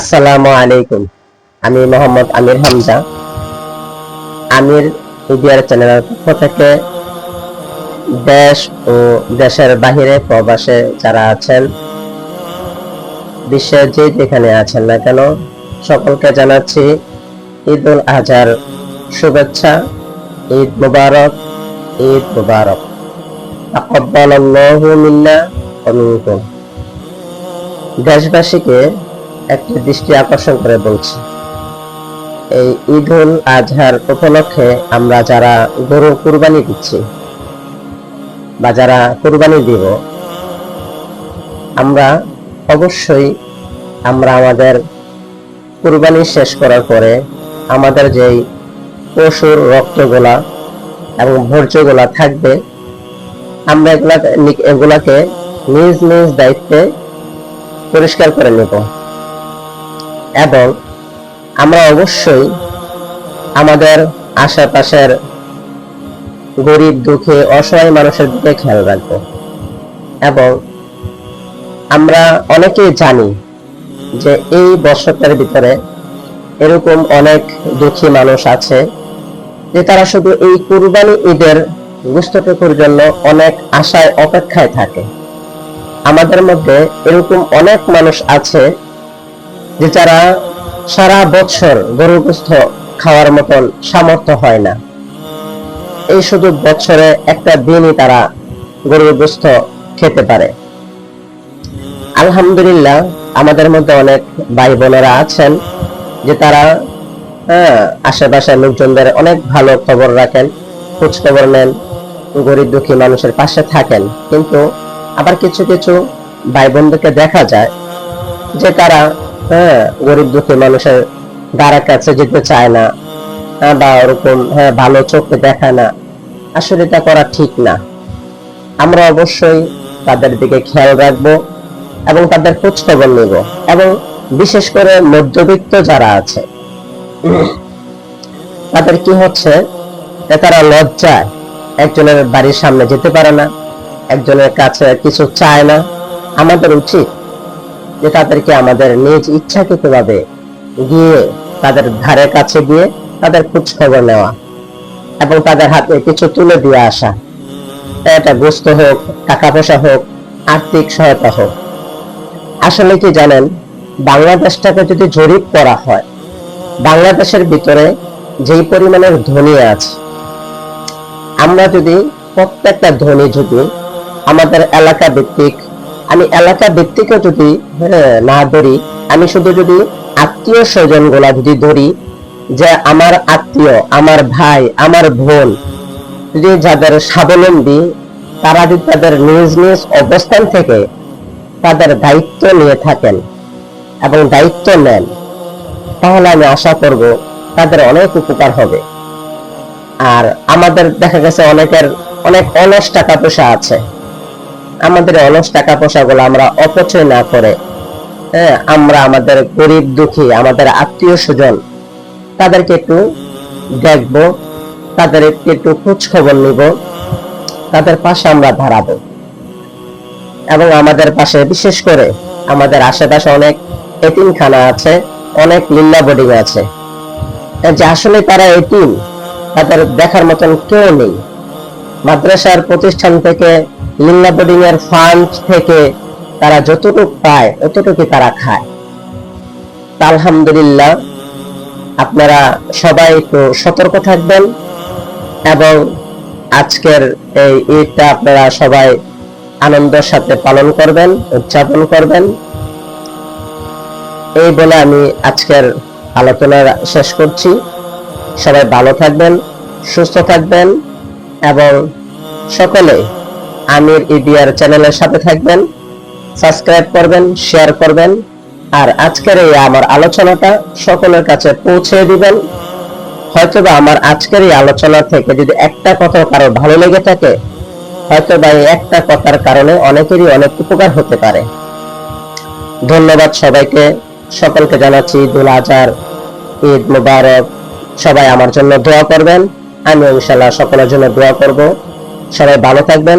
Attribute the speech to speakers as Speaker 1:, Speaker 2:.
Speaker 1: আসসালামু আলাইকুম। আমি মোহাম্মদ আমির হামজা। আমির মিডিয়ার চ্যানেলের পক্ষ থেকে দেশ ও দেশের বাহিরে প্রবাসে যারা আছেন বিশ্বের যে যেখানে আছেন না কেন, সকলকে জানাচ্ছি ঈদ উল আজহার শুভেচ্ছা, ঈদ মুবারক ঈদ মুবারক। দেশবাসীকে একটি দৃষ্টি আকর্ষণ করে বলছি। এই ঈদ উল আজহার উপলক্ষে আমরা যারা গরুর কুরবানি দিচ্ছি বা যারা কুরবানি দিব, আমরা অবশ্যই আমরা আমাদের কুরবানি শেষ করার পরে আমাদের যেই পশুর রক্তগুলা এবং ভর্যগুলা থাকবে, আমরা এগুলা এগুলাকে নিজ নিজ দায়িত্বে পরিষ্কার করে নেব। এবং আমরা অবশ্যই আমাদের আশেপাশের গরিব, দুঃখী, অসহায় মানুষের দিকে খেয়াল রাখব। এবং আমরা অনেকেই জানি যে এই বছরের ভিতরে এরকম অনেক দুঃখী মানুষ আছে যে তারা শুধু এই কুরবানি ঈদের গুস্তটুকুর জন্য অনেক আশায়, অপেক্ষায় থাকে। আমাদের মধ্যে এরকম অনেক মানুষ আছে যে যারা সারা বছর গরুর খাওয়ার মতন সামর্থ্য হয় না। এই শুধু বছরে একটা দিনই তারা গরুর খেতে পারে। আলহামদুলিল্লাহ, আমাদের মধ্যে অনেক ভাই বোনেরা আছেন যে তারা হ্যাঁ আশেপাশের লোকজনদের অনেক ভালো খবর রাখেন খোঁজ খবর নেন, গরিব দুঃখী মানুষের পাশে থাকেন। কিন্তু আবার কিছু কিছু ভাই বোনদেরকে দেখা যায় যে তারা হ্যাঁ গরিব দুঃখী মানুষের দ্বারা কাছে যেতে চায় না হ্যাঁ, বা ওরকম হ্যাঁ ভালো চোখে দেখায় না। আসলে এটা করা ঠিক না। আমরা অবশ্যই তাদের দিকে খেয়াল রাখব এবং তাদের খোঁজ খবর নিব এবং বিশেষ করে মধ্যবিত্ত যারা আছে তাদের কি হচ্ছে? তারা লজ্জায় একজনের বাড়ির সামনে যেতে পারে না একজনের কাছে কিছু চায় না। আমাদের উচিত যে তাদেরকে আমাদের নিজ ইচ্ছাকৃত ভাবে গিয়ে তাদের ধারে কাছে গিয়ে তাদের খোঁজ খবর নেওয়া এবং তাদের হাতে কিছু তুলে দিয়ে আসা। এটা গোস্ত হোক, টাকা পয়সা হোক, আর্থিক সহায়তা হোক। আসলে কি জানেন, বাংলাদেশটাকে যদি জরিপ করা হয়, বাংলাদেশের ভিতরে যেই পরিমাণের ধনী আছে, আমরা যদি প্রত্যেকটা ধনী যদি আমাদের এলাকা ভিত্তিক আমি এলাকা ভিত্তিকও যদি হ্যাঁ, না ধরি আমি শুধু যদি আত্মীয় স্বজনগুলা যদি ধরি যে আমার আত্মীয় আমার ভাই আমার বোন যদি যাদের স্বাবলম্বী তারা যদি তাদের নিজ নিজ অবস্থান থেকে তাদের দায়িত্ব নিয়ে থাকেন এবং দায়িত্ব নেন তাহলে আমি আশা করব তাদের অনেক উপকার হবে। আর আমাদের দেখা গেছে অনেকের অনেক অলস টাকা পয়সা আছে। আমাদের অলস টাকা পয়সা গুলো আমরা অপচয় না করে হ্যাঁ আমরা আমাদের গরিব দুঃখী, আমাদের আত্মীয় স্বজন তাদেরকে একটু দেখব তাদের একটু খোঁজ খবর নিব, তাদের পাশে আমরা দাঁড়াবো। এবং আমাদের পাশে বিশেষ করে আমাদের আশেপাশে অনেক এতিমখানা আছে, অনেক লিল্লা বোর্ডিং আছে। যে আসলে তারা এতিম, তাদের দেখার মতন কেউ নেই। মাদ্রাসার প্রতিষ্ঠান থেকে লিল্লা বোর্ডিং এর ফান্ড থেকে তারা যতটুকু পায় ততটুকু তারা খায়। আলহামদুলিল্লাহ, আপনারা সবাই একটু সতর্ক থাকবেন এবং আজকের এই ঈদটা আপনারা সবাই আনন্দের সাথে পালন করবেন, উদযাপন করবেন। এই বলে আমি আজকের আলোচনা শেষ করছি। সবাই ভালো থাকবেন, সুস্থ থাকবেন এবং সকলে আমির ইডিয়ার চ্যানেলের সাথে থাকবেন, সাবস্ক্রাইব করবেন, শেয়ার করবেন, আর আজকের এই আমার আলোচনাটা সকলের কাছে পৌঁছে দিবেন। হয়তোবা আমার আজকের এই আলোচনা থেকে যদি একটা কথা কারও ভালো লেগে থাকে হয়তো বা এই একটা কথার কারণে অনেকেরই অনেক উপকার হতে পারে। ধন্যবাদ সবাইকে, সকলকে জানাচ্ছি দুল আজহার, ঈদ মুবারক। সবাই আমার জন্য দোয়া করবেন। আমি ইনশাল্লাহ সকলের জন্য দোয়া করব। সবাই ভালো থাকবেন।